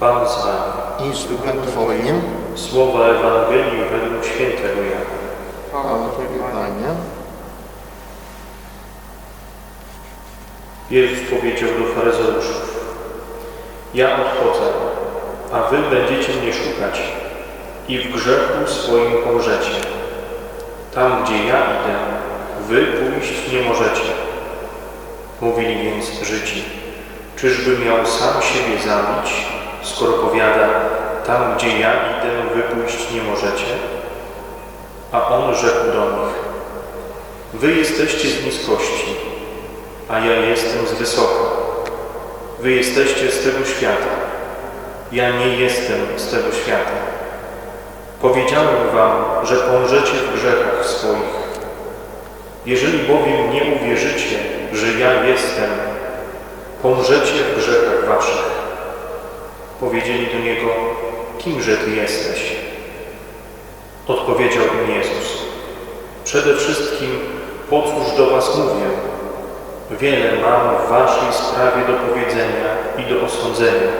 Pan z Wami. i z duchem Twoim. Słowa Ewangelii według świętego Jana. Tobie, Panie. Jezus powiedział do faryzeuszów, ja odchodzę, a wy będziecie mnie szukać i w grzechu swoim pomrzecie. Tam, gdzie ja idę, wy pójść nie możecie. Mówili więc Żydzi, czyżby miał sam siebie zabić, skoro powiada, tam, gdzie ja idę, wy pójść nie możecie? A on rzekł do nich, wy jesteście z niskości, a ja jestem z wysoka. Wy jesteście z tego świata. Ja nie jestem z tego świata. Powiedziałem wam, że pomrzecie w grzechach swoich. Jeżeli bowiem nie uwierzycie, że ja jestem, pomrzecie w grzechach waszych. Powiedzieli do niego, kimże ty jesteś? Odpowiedział im Jezus. Przede wszystkim, po cóż do was mówię? Wiele mam w waszej sprawie do powiedzenia i do osądzenia,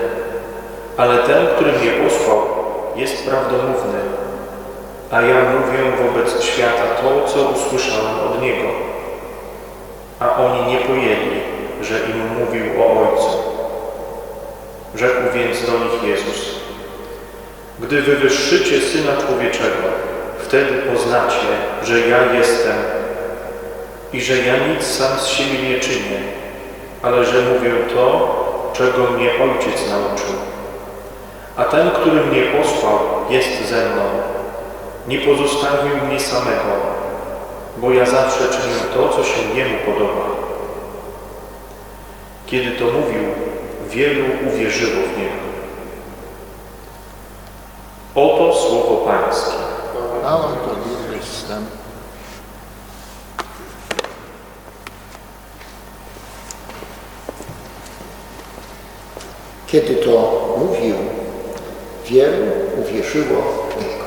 ale ten, który mnie posłał, jest prawdomówny, a ja mówię wobec świata to, co usłyszałem od Niego. A oni nie pojęli, że im mówił o Ojcu. Rzekł więc do nich Jezus, gdy wywyższycie Syna Człowieczego, wtedy poznacie, że ja jestem i że ja nic sam z siebie nie czynię, ale że mówię to, czego mnie Ojciec nauczył. A ten, który mnie posłał, jest ze mną. Nie pozostawił mnie samego, bo ja zawsze czynię to, co się Jemu podoba. Kiedy to mówił, wielu uwierzyło w Niego. Oto słowo Pańskie. Chwała Tobie, Chryste. Kiedy to mówił, wielu uwierzyło w Niego.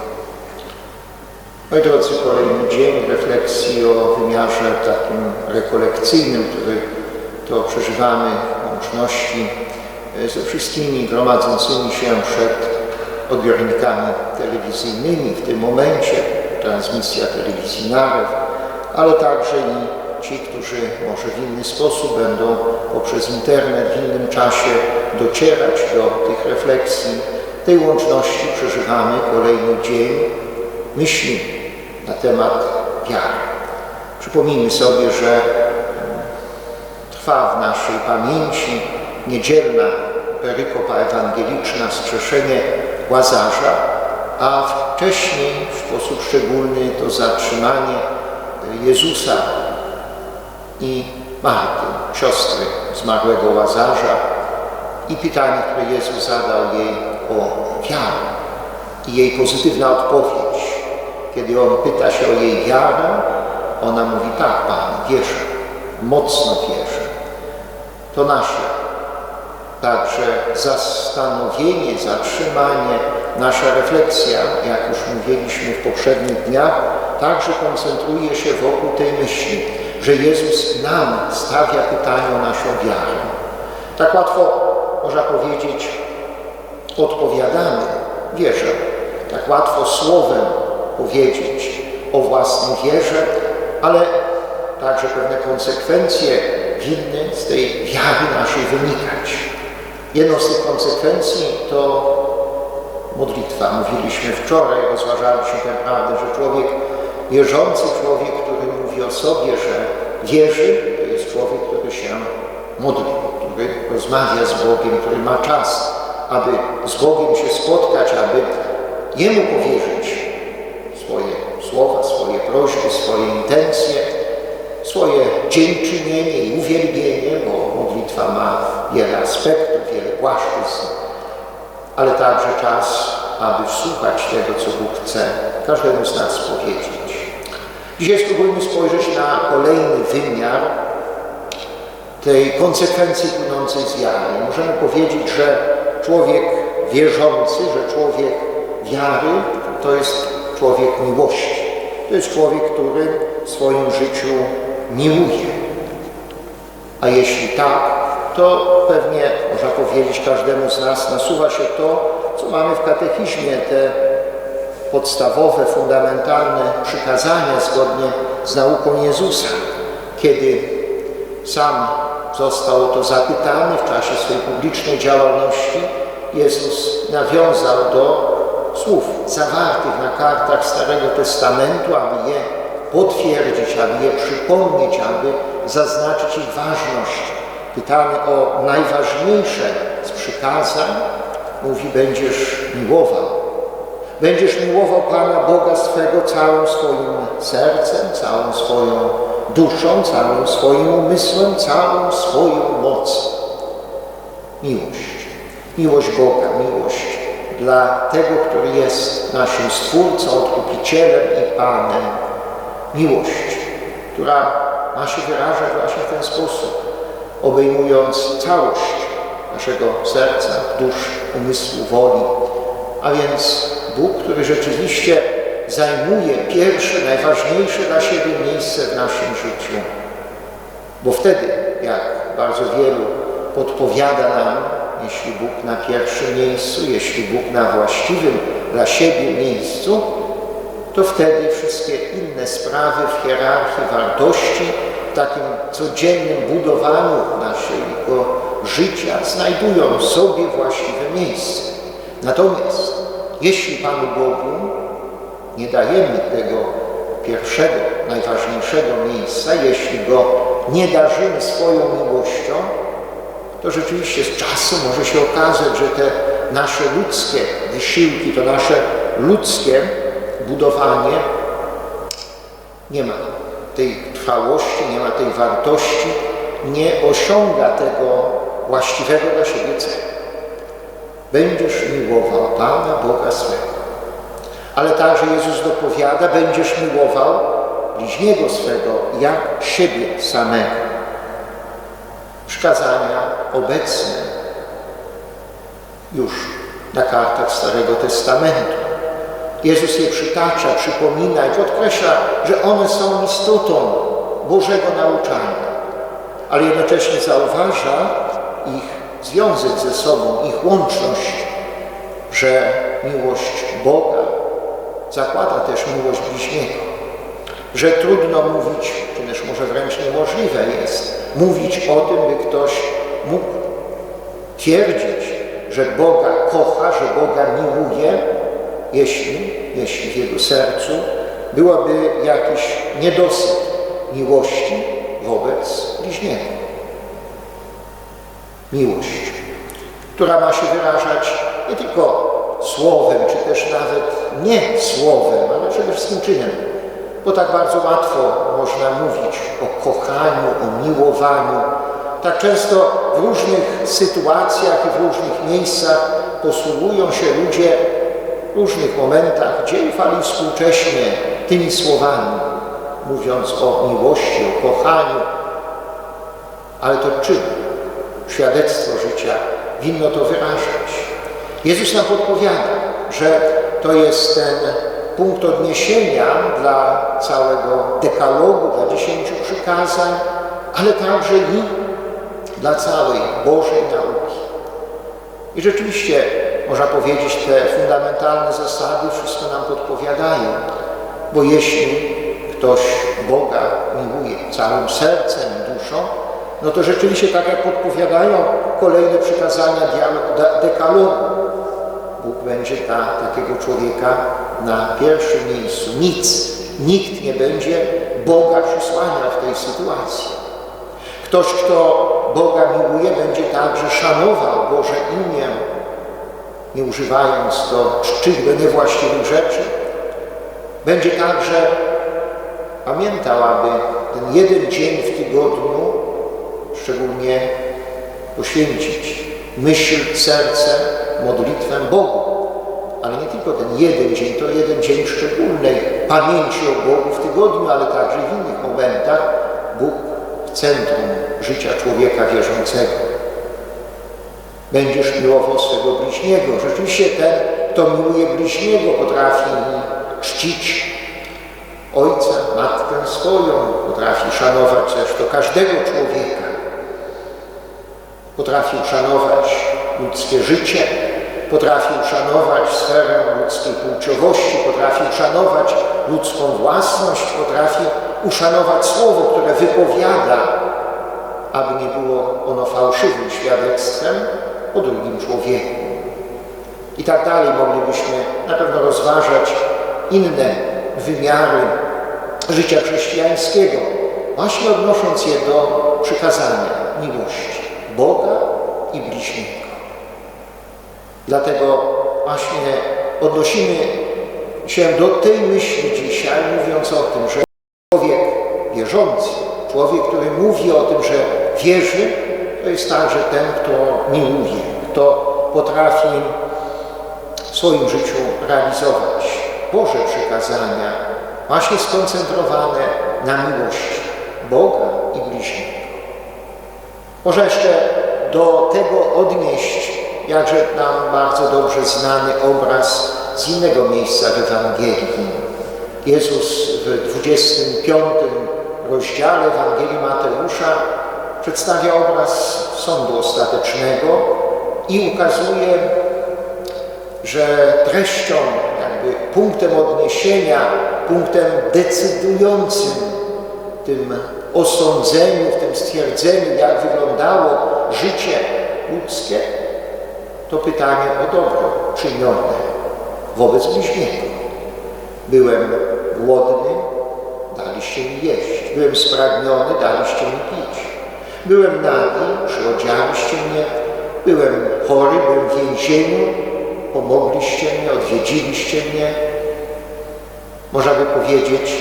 Moi drodzy, kolejny dzień refleksji o wymiarze takim rekolekcyjnym, który to przeżywamy łączności ze wszystkimi gromadzącymi się przed odbiornikami telewizyjnymi w tym momencie, transmisja telewizji Narew, ale także i ci, którzy może w inny sposób będą poprzez internet w innym czasie docierać do tych refleksji. Tej łączności przeżywamy kolejny dzień myśli na temat wiary. Przypomnijmy sobie, że trwa w naszej pamięci niedzielna perykopa ewangeliczna, strzeszenie Łazarza, a wcześniej w sposób szczególny to zatrzymanie Jezusa i Marty, siostry zmarłego Łazarza i pytanie, które Jezus zadał jej o wiarę i jej pozytywna odpowiedź. Kiedy On pyta się o jej wiarę, ona mówi tak, Pan, wierzę, mocno wierzę. To nasze Także zastanowienie, zatrzymanie, nasza refleksja, jak już mówiliśmy w poprzednich dniach, także koncentruje się wokół tej myśli, że Jezus nam stawia pytanie o naszą wiarę. Tak łatwo, można powiedzieć, odpowiadamy, wierzę. Tak łatwo słowem powiedzieć o własnej wierze, ale także pewne konsekwencje winny z tej wiary naszej wynikać. Jedną z tych konsekwencji to modlitwa. Mówiliśmy wczoraj, rozważaliśmy tę prawdę, że człowiek, wierzący człowiek, który mówi o sobie, że wierzy, to jest człowiek, który się modli, który rozmawia z Bogiem, który ma czas, aby z Bogiem się spotkać, aby Jemu powierzyć swoje słowa, swoje prośby, swoje intencje, swoje dziękczynienie i uwielbienie, bo modlitwa ma wiele aspektów, wiele płaszczyzn, ale także czas, aby wsłuchać tego, co Bóg chce każdemu z nas powiedzieć. Dzisiaj spróbujmy spojrzeć na kolejny wymiar tej konsekwencji płynącej z wiary. Możemy powiedzieć, że człowiek wierzący, że człowiek wiary to jest człowiek miłości. To jest człowiek, który w swoim życiu miłuje. A jeśli tak, to pewnie, można powiedzieć, każdemu z nas nasuwa się to, co mamy w katechizmie, te podstawowe, fundamentalne przykazania zgodnie z nauką Jezusa. Kiedy sam został o to zapytany w czasie swojej publicznej działalności, Jezus nawiązał do słów zawartych na kartach Starego Testamentu, aby je potwierdzić, aby je przypomnieć, aby zaznaczyć ich ważność. Pytany o najważniejsze z przykazań, mówi: Będziesz miłował. Będziesz miłował Pana Boga swego całym swoim sercem, całą swoją duszą, całym swoim umysłem, całą swoją mocą. Miłość. Miłość Boga, miłość dla tego, który jest naszym Stwórcą, Odkupicielem i Panem. Miłość, która ma się wyrażać właśnie w ten sposób, obejmując całość naszego serca, dusz, umysłu, woli. A więc Bóg, który rzeczywiście zajmuje pierwsze, najważniejsze dla siebie miejsce w naszym życiu. Bo wtedy, jak bardzo wielu podpowiada nam, jeśli Bóg na pierwszym miejscu, jeśli Bóg na właściwym dla siebie miejscu, to wtedy wszystkie inne sprawy w hierarchii wartości, w takim codziennym budowaniu naszego życia znajdują sobie właściwe miejsce. Natomiast jeśli Panu Bogu nie dajemy tego pierwszego, najważniejszego miejsca, jeśli Go nie darzymy swoją miłością, to rzeczywiście z czasem może się okazać, że te nasze ludzkie wysiłki, to nasze ludzkie budowanie nie ma tej trwałości, nie ma tej wartości, nie osiąga tego właściwego dla siebie celu. Będziesz miłował Pana Boga swego. Ale także Jezus dopowiada, będziesz miłował bliźniego swego jak siebie samego. Przykazania obecne już na kartach Starego Testamentu. Jezus je przytacza, przypomina i podkreśla, że one są istotą Bożego nauczania, ale jednocześnie zauważa ich związek ze sobą, ich łączność, że miłość Boga zakłada też miłość bliźniego, że trudno mówić, czy też może wręcz niemożliwe jest mówić o tym, by ktoś mógł twierdzić, że Boga kocha, że Boga miłuje, jeśli, jeśli w jego sercu byłaby jakiś niedosyt miłości wobec bliźniego. Miłość, która ma się wyrażać nie tylko słowem, czy też nawet nie słowem, ale przede wszystkim czynem. Bo tak bardzo łatwo można mówić o kochaniu, o miłowaniu. Tak często w różnych sytuacjach i w różnych miejscach posługują się ludzie różnych momentach dzień fali współcześnie tymi słowami, mówiąc o miłości, o kochaniu. Ale to czym? Świadectwo życia winno to wyrażać. Jezus nam podpowiada, że to jest ten punkt odniesienia dla całego dekalogu, dla dziesięciu przykazań, ale także i dla całej Bożej nauki. I rzeczywiście można powiedzieć, te fundamentalne zasady wszystko nam podpowiadają, bo jeśli ktoś Boga miłuje całym sercem, duszą, no to rzeczywiście tak jak podpowiadają kolejne przykazania dekalogu, Bóg będzie dla takiego człowieka na pierwszym miejscu. Nic, nikt nie będzie Boga przysłaniał w tej sytuacji. Ktoś, kto Boga miłuje, będzie także szanował Boże imię, nie używając do czczych, do niewłaściwych rzeczy. Będzie także pamiętał, aby ten jeden dzień w tygodniu szczególnie poświęcić myśl, serce, modlitwę Bogu. Ale nie tylko ten jeden dzień, to jeden dzień szczególnej pamięci o Bogu w tygodniu, ale także w innych momentach Bóg w centrum życia człowieka wierzącego. Będziesz miłował swego bliźniego. Rzeczywiście ten, kto miłuje bliźniego, potrafi czcić ojca, matkę swoją, potrafi szanować to każdego człowieka. Potrafi uszanować ludzkie życie, potrafi uszanować sferę ludzkiej płciowości, potrafi uszanować ludzką własność, potrafi uszanować słowo, które wypowiada, aby nie było ono fałszywym świadectwem o drugim człowieku. I tak dalej moglibyśmy na pewno rozważać inne wymiary życia chrześcijańskiego, właśnie odnosząc je do przykazania miłości Boga i bliźniego. Dlatego właśnie odnosimy się do tej myśli dzisiaj, mówiąc o tym, że człowiek wierzący, człowiek, który mówi o tym, że wierzy, to jest także ten, kto miłuje, kto potrafi w swoim życiu realizować Boże przykazania, właśnie skoncentrowane na miłości Boga i bliźniego. Może jeszcze do tego odnieść jakże nam bardzo dobrze znany obraz z innego miejsca w Ewangelii. Jezus w 25 rozdziale Ewangelii Mateusza przedstawia obraz sądu ostatecznego i ukazuje, że treścią, jakby punktem odniesienia, punktem decydującym tym osądzeniu, w tym stwierdzeniu, jak wyglądało życie ludzkie, to pytanie o dobro czynione wobec bliźniego. Byłem głodny, daliście mi jeść. Byłem spragniony, daliście mi pić. Byłem nagi, przyodzialiście mnie. Byłem chory, byłem w więzieniu, pomogliście mnie, odwiedziliście mnie. Można by powiedzieć,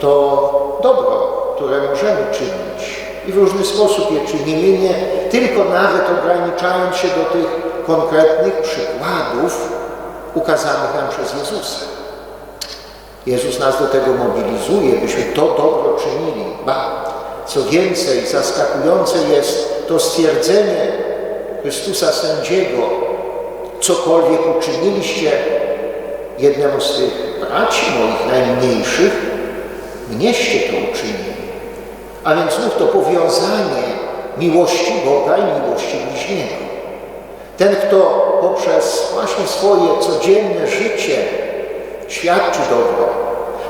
to dobro, które możemy czynić i w różny sposób je czynimy, nie tylko nawet ograniczając się do tych konkretnych przykładów ukazanych nam przez Jezusa. Jezus nas do tego mobilizuje, byśmy to dobro czynili. Ba, co więcej, zaskakujące jest to stwierdzenie Chrystusa Sędziego, cokolwiek uczyniliście jednemu z tych braci moich najmniejszych, mnieście to uczynili. A więc znów to powiązanie miłości Boga i miłości bliźniego. Ten, kto poprzez właśnie swoje codzienne życie świadczy dobro,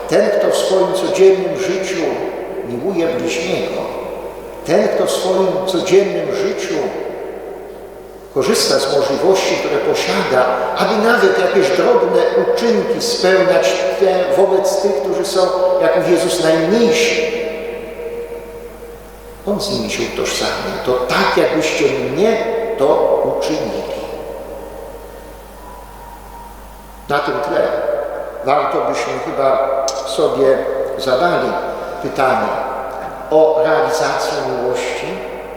ten, kto w swoim codziennym życiu miłuje bliźniego, ten, kto w swoim codziennym życiu korzysta z możliwości, które posiada, aby nawet jakieś drobne uczynki spełniać te, wobec tych, którzy są, jak mówi Jezus, najmniejsi. On z nimi się utożsamia. To tak, jakbyście mnie to uczynili. Na tym tle warto byśmy chyba sobie zadali pytanie o realizację miłości,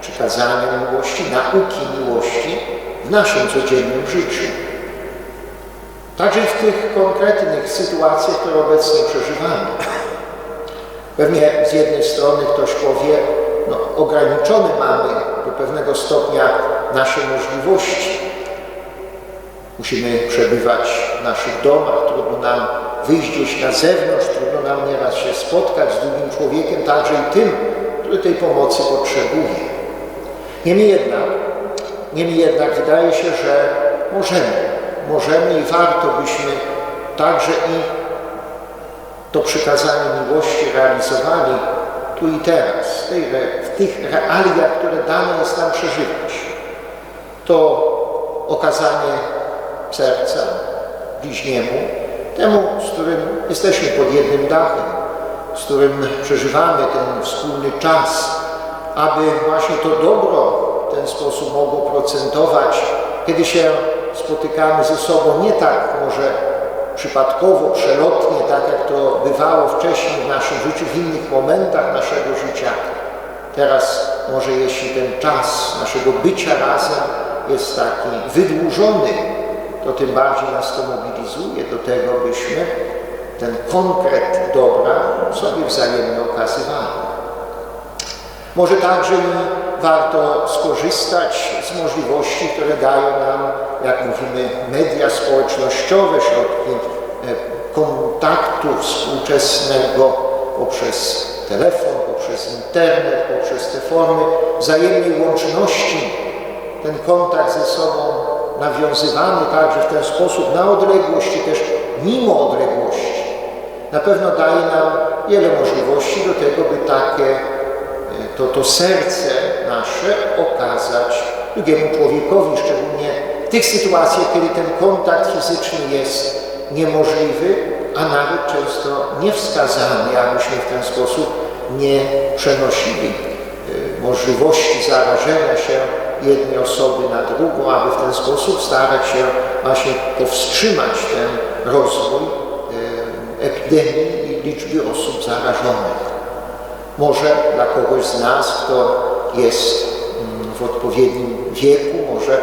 przykazania miłości, nauki miłości w naszym codziennym życiu. Także w tych konkretnych sytuacjach, które obecnie przeżywamy. Pewnie z jednej strony ktoś powie, no, ograniczone mamy do pewnego stopnia nasze możliwości. Musimy przebywać w naszych domach, trudno nam wyjść gdzieś na zewnątrz, trudno nam nieraz się spotkać z drugim człowiekiem, także i tym, który tej pomocy potrzebuje. Niemniej jednak, niemniej jednak wydaje się, że możemy, możemy i warto byśmy także i to przykazanie miłości realizowali tu i teraz, w, tych realiach, które dane jest nam przeżywać. To okazanie serca bliźniemu, temu, z którym jesteśmy pod jednym dachem, z którym przeżywamy ten wspólny czas, aby właśnie to dobro w ten sposób mogło procentować, kiedy się spotykamy ze sobą nie tak może przypadkowo, przelotnie, tak jak to bywało wcześniej w naszym życiu, w innych momentach naszego życia. Teraz może jeśli ten czas naszego bycia razem jest taki wydłużony, to tym bardziej nas to mobilizuje do tego, byśmy ten konkret dobra sobie wzajemnie okazywali. Może także i warto skorzystać z możliwości, które dają nam, jak mówimy, media społecznościowe, środki e, kontaktu współczesnego poprzez telefon, poprzez internet, poprzez te formy wzajemnej łączności ten kontakt ze sobą nawiązywany także w ten sposób na odległości, też mimo odległości, na pewno daje nam wiele możliwości do tego, by takie e, to, to serce nasze okazać drugiemu człowiekowi, szczególnie w tych sytuacjach, kiedy ten kontakt fizyczny jest niemożliwy, a nawet często niewskazany, abyśmy w ten sposób nie przenosili y, możliwości zarażenia się jednej osoby na drugą, aby w ten sposób starać się właśnie powstrzymać ten rozwój y, epidemii i liczby osób zarażonych. Może dla kogoś z nas, kto jest mm, w odpowiednim wieku, może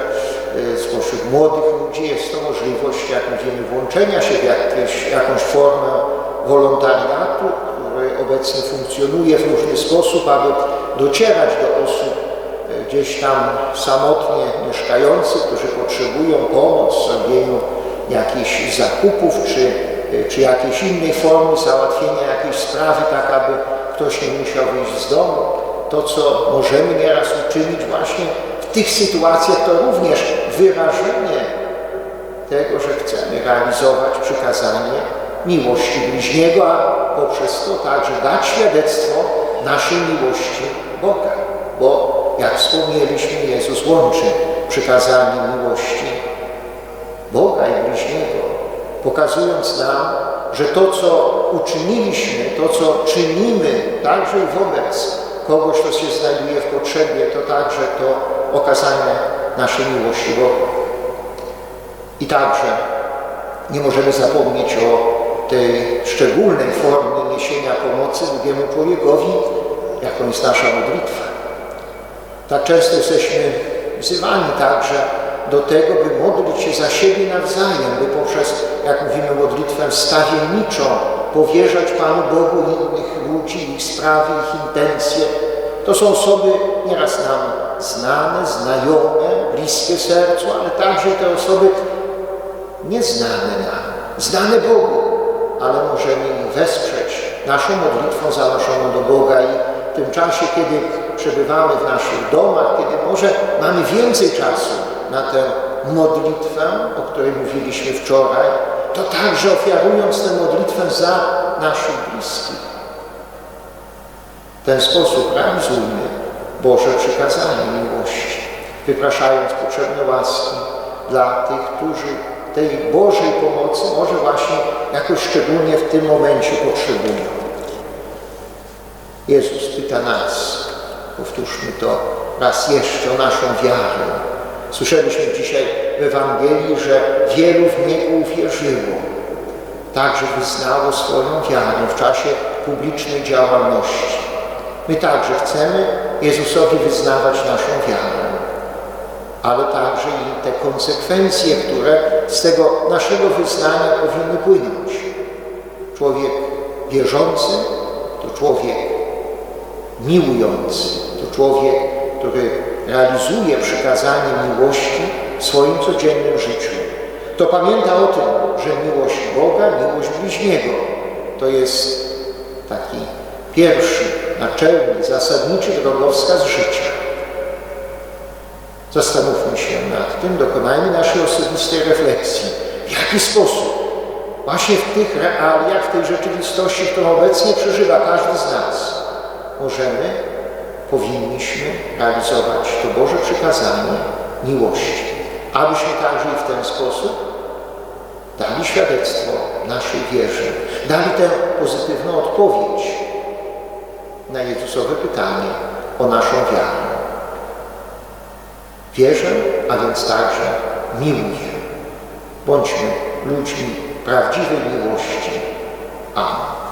y, spośród młodych ludzi jest to możliwość, jak mówimy, włączenia się w jakieś, jakąś formę wolontariatu, który obecnie funkcjonuje w różny sposób, aby docierać do osób gdzieś tam samotnie mieszkających, którzy potrzebują pomoc w zrobieniu jakichś zakupów, czy, czy jakiejś innej formy załatwienia jakiejś sprawy, tak aby ktoś nie musiał wyjść z domu. To, co możemy nieraz uczynić właśnie w tych sytuacjach, to również wyrażenie tego, że chcemy realizować przykazanie miłości bliźniego, a poprzez to także dać świadectwo naszej miłości Boga. Bo jak wspomnieliśmy, Jezus łączy przykazanie miłości Boga i bliźniego, pokazując nam, że to, co uczyniliśmy, to, co czynimy także wobec kogoś, kto się znajduje w potrzebie, to także to okazanie naszej miłości Bogu. I także nie możemy zapomnieć o tej szczególnej formie niesienia pomocy drugiemu człowiekowi, jaką jest nasza modlitwa. Tak często jesteśmy wzywani także do tego, by modlić się za siebie nawzajem, by poprzez, jak mówimy, modlitwę stawienniczą powierzać Panu Bogu innych ludzi, ich sprawy, ich intencje. To są osoby nieraz nam znane, znajome, bliskie sercu, ale także te osoby nieznane nam, znane Bogu, ale możemy ich wesprzeć naszą modlitwą zanoszoną do Boga i w tym czasie, kiedy przebywamy w naszych domach, kiedy może mamy więcej czasu na tę modlitwę, o której mówiliśmy wczoraj, to także ofiarując tę modlitwę za naszych bliskich. W ten sposób realizujmy Boże przykazanie miłości, wypraszając potrzebne łaski dla tych, którzy tej Bożej pomocy może właśnie jakoś szczególnie w tym momencie potrzebują. Jezus pyta nas, powtórzmy to raz jeszcze, o naszą wiarę. Słyszeliśmy dzisiaj w Ewangelii, że wielu w Niego uwierzyło. Także wyznało swoją wiarę w czasie publicznej działalności. My także chcemy Jezusowi wyznawać naszą wiarę, ale także i te konsekwencje, które z tego naszego wyznania powinny płynąć. Człowiek wierzący to człowiek miłujący, to człowiek, który realizuje przykazanie miłości w swoim codziennym życiu. To pamięta o tym, że miłość Boga, miłość bliźniego to jest taki pierwszy, naczelny, zasadniczy drogowskaz życia. Zastanówmy się nad tym, dokonajmy naszej osobistej refleksji. W jaki sposób właśnie w tych realiach, w tej rzeczywistości, którą obecnie przeżywa każdy z nas, możemy, powinniśmy realizować to Boże przykazanie miłości, abyśmy także i w ten sposób dali świadectwo naszej wierze, dali tę pozytywną odpowiedź na Jezusowe pytanie o naszą wiarę. Wierzę, a więc także miłuję. Bądźmy ludźmi prawdziwej miłości. Amen.